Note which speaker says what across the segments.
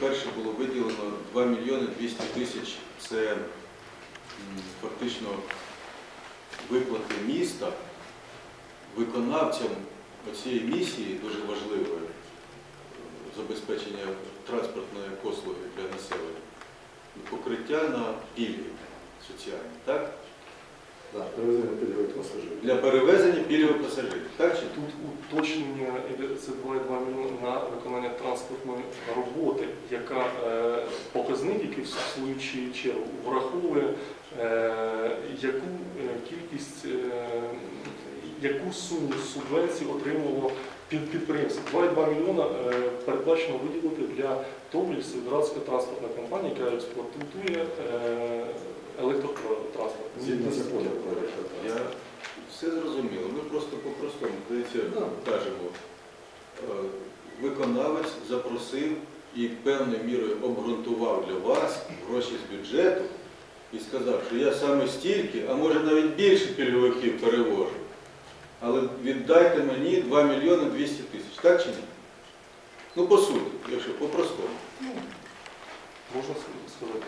Speaker 1: перше було виділено 2 мільйони 200 тисяч. Це фактично виплати міста виконавцям цієї місії дуже важливої забезпечення транспортної послуги для населення. Покриття на пільги соціальні?
Speaker 2: Да, перевезення пільгових пасажирів.
Speaker 1: Для перевезення пільгових пасажирів. Так чи?
Speaker 3: Тут уточнення іде це 2,2 мільйони на виконання транспортної роботи, яка е, показник, який в свою чи- чергу враховує, е, яку е, кількість, е, яку суму субвенцій отримало під підприємство. 2,2 мільйона е, передбачено виділити для ТОВЛі Севератська транспортна компанія, яка експлуатує е, електротранспорт.
Speaker 2: Згідно закону про
Speaker 1: Я все зрозуміло. Ми просто по-простому дивіться, кажемо. Е, Виконавець запросив і певною мірою обґрунтував для вас гроші з бюджету і сказав, що я саме стільки, а може навіть більше пільговиків перевожу. Але віддайте мені 2 мільйони 200 тисяч. Так чи ні? Ну, по суті, якщо по-простому.
Speaker 3: Можна сказати.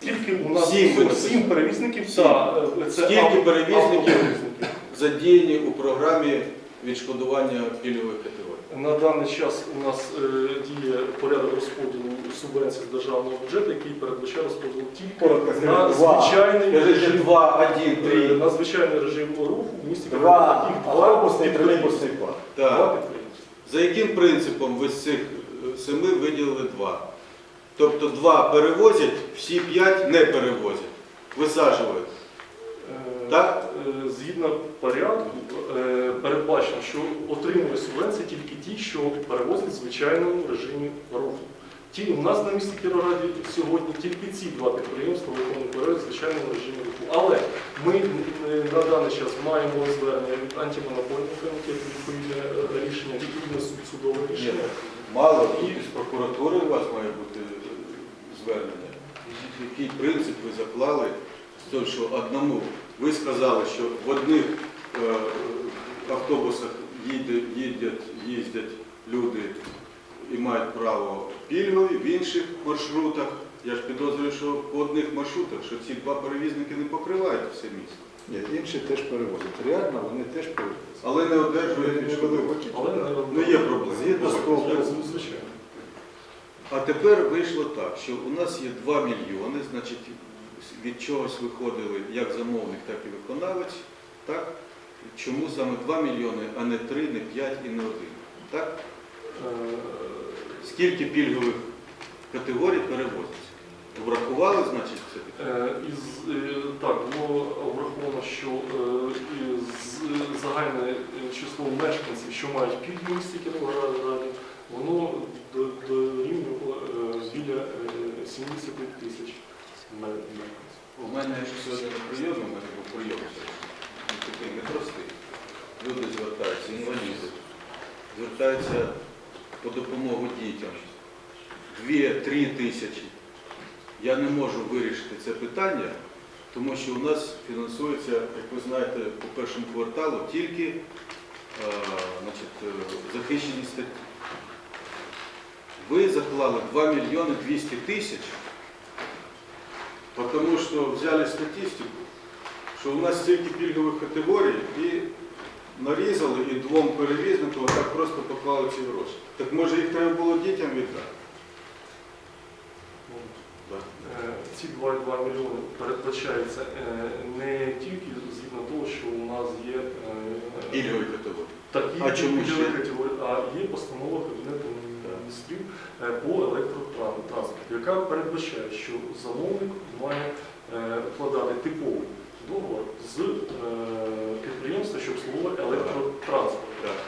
Speaker 3: Тільки у нас
Speaker 1: Всім ви
Speaker 3: сім перевізників, та, е, це
Speaker 1: Скільки
Speaker 3: авто-
Speaker 1: перевізників?
Speaker 3: автоперевізники.
Speaker 1: Задіяні у програмі відшкодування пільгових категорій.
Speaker 3: На даний час у нас е, діє порядок розподілу субвенцій з державного бюджету, який передбачає розподіл тільки
Speaker 2: Коротко,
Speaker 3: на
Speaker 2: два.
Speaker 3: звичайний
Speaker 1: Скажіть,
Speaker 3: режим,
Speaker 1: 2, 1,
Speaker 3: е,
Speaker 1: 3.
Speaker 3: на звичайний режим руху в місті
Speaker 2: Два
Speaker 3: Кривий Ріг.
Speaker 2: автобусний і тролейбусний парк.
Speaker 3: Два
Speaker 1: Так.
Speaker 3: підприємства.
Speaker 1: За яким принципом ви з цих е, семи виділили два? Тобто два перевозять, всі п'ять не перевозять. Висаджують.
Speaker 3: Е,
Speaker 1: Так?
Speaker 3: е, Згідно порядку е, передбачено, що отримує субвенції тільки ті, що перевозять в звичайному режимі руху. Ті, у нас на місті Кіровограді сьогодні тільки ці два підприємства виконують перевозять в звичайному режимі руху. Але ми на даний час маємо звернення від антимонопольного комітету, відповідне рішення, відповідне суд- судове рішення.
Speaker 1: Мало і з прокуратури у вас має бути звернення. Який принцип ви заклали з того, що одному ви сказали, що в одних е, автобусах їдять, їздять люди і мають право пільгові, в інших маршрутах. Я ж підозрюю, що по одних маршрутах, що ці два перевізники не покривають все місто.
Speaker 2: Ні, інші теж перевозять. Реально вони теж перевозять.
Speaker 1: Але не одержують
Speaker 2: Не
Speaker 1: відшкодування.
Speaker 2: великі,
Speaker 3: Але
Speaker 2: так.
Speaker 3: не
Speaker 1: Ну є проблема.
Speaker 2: Згідно з того,
Speaker 3: Звичайно.
Speaker 1: А тепер вийшло так, що у нас є 2 мільйони, значить від чогось виходили як замовник, так і виконавець. Так? Чому саме 2 мільйони, а не 3, не 5 і не 1? Так? Скільки пільгових категорій перевозиться? Врахували, значить, це?
Speaker 3: Е, Із, е, так, було враховано, що е, із загальне число мешканців, що мають пільги в місті Кіровограді, воно до- е, 70 тисяч мешканців.
Speaker 1: У мене сьогодні на прийомі, у мене був прийом такий непростий. Люди звертаються, інваліди, звертаються по допомогу дітям. Дві-три тисячі. Я не можу вирішити це питання, тому що у нас фінансується, як ви знаєте, по першому кварталу тільки е, значить, е, захищені статті. Ви заклали 2 мільйони 200 тисяч, тому що взяли статистику, що у нас стільки пільгових категорій і нарізали і двом перевізникам так просто поклали ці гроші. Так може їх треба було дітям віддати?
Speaker 3: Е, Ці 2,2 мільйони передбачаються е, не тільки згідно того, що у нас є е,
Speaker 1: Пільгові категорії.
Speaker 3: Пільгові а є постанова Кабінету міністрів е, по електротранспорту, яка передбачає, що замовник має е, вкладати типовий договор з е, підприємства, що обслуговує електротранспорт.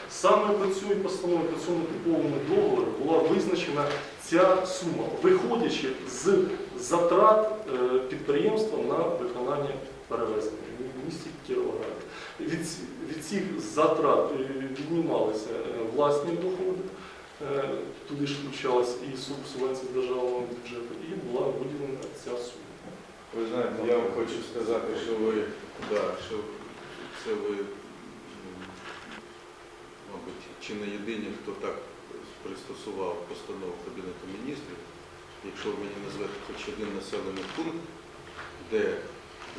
Speaker 3: Саме по цій постанові, по цьому типовому договору була визначена ця сума, виходячи з затрат е, підприємства на виконання перевезення в місті Кіровограді. Від, від цих затрат е, віднімалися е, власні доходи, е, туди ж включалась і суб- з державного бюджету, і була виділена ця сума.
Speaker 1: Ви знаєте, я вам хочу сказати, що ви, да, що це ви, мабуть, чи не єдині, хто так пристосував постанову Кабінету міністрів. якщо ви мені назвете хоч один населений пункт, де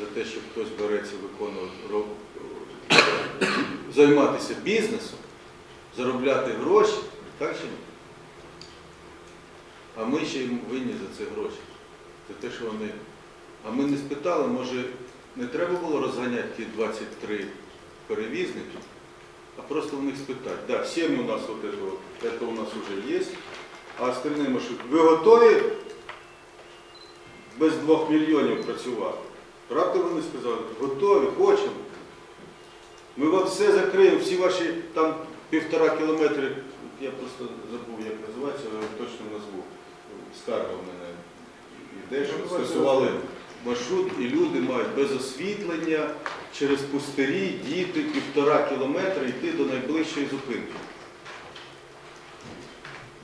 Speaker 1: за те, що хтось береться виконувати займатися бізнесом, заробляти гроші, так чи? А ми ще їм винні за це гроші. За те, що вони. А ми не спитали, може, не треба було розганяти ті 23 перевізники, а просто у них спитати. Да, сім'ї у нас от это у нас вже є, а остальні маршрути. Ви готові без 2 мільйонів працювати? Правда вони сказали, готові, хочемо. Ми вам все закриємо, всі ваші там півтора кілометри, я просто забув, як називається, але точно назву. Скарга в мене йде, що скасували маршрут, і люди мають без освітлення, через пустирі, діти півтора кілометра йти до найближчої зупинки.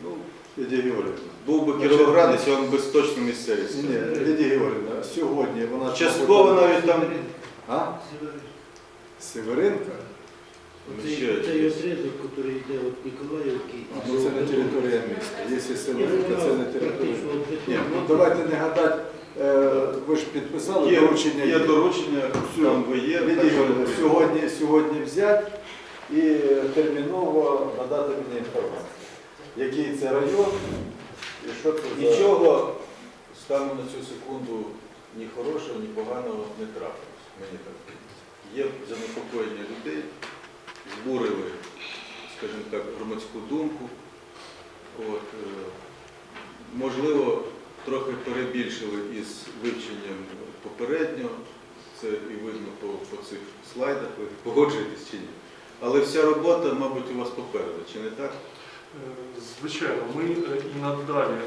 Speaker 1: Ну,
Speaker 2: Лідія Георгіївна.
Speaker 1: був би Кіровоградець, я вам без точно місцевість.
Speaker 2: Ні, Лідія Георгіївна, сьогодні вона...
Speaker 1: Частково навіть там
Speaker 2: А? Северинка?
Speaker 1: Ну, ще
Speaker 4: Цей, цей який йде від Ніколаївки.
Speaker 2: Ну це не територія міста. Якщо Северинка, це не територія. Ні, ну давайте не гадати, е, ви ж підписали
Speaker 1: Є,
Speaker 2: доручення.
Speaker 1: є доручення, там ви є. Так що
Speaker 2: сьогодні, сьогодні взяти і терміново надати мені інформацію. Який це район і що це за...
Speaker 1: Нічого стану на цю секунду ні хорошого, ні поганого не трапилось. Мені так здається. Є занепокоєння людей, збурили, скажімо так, громадську думку. От, е, можливо, трохи перебільшили із вивченням попереднього. Це і видно по, по цих слайдах, ви погоджуєтесь чи ні. Але вся робота, мабуть, у вас попереду, чи не так?
Speaker 3: Е, Звичайно, ми е, і надалі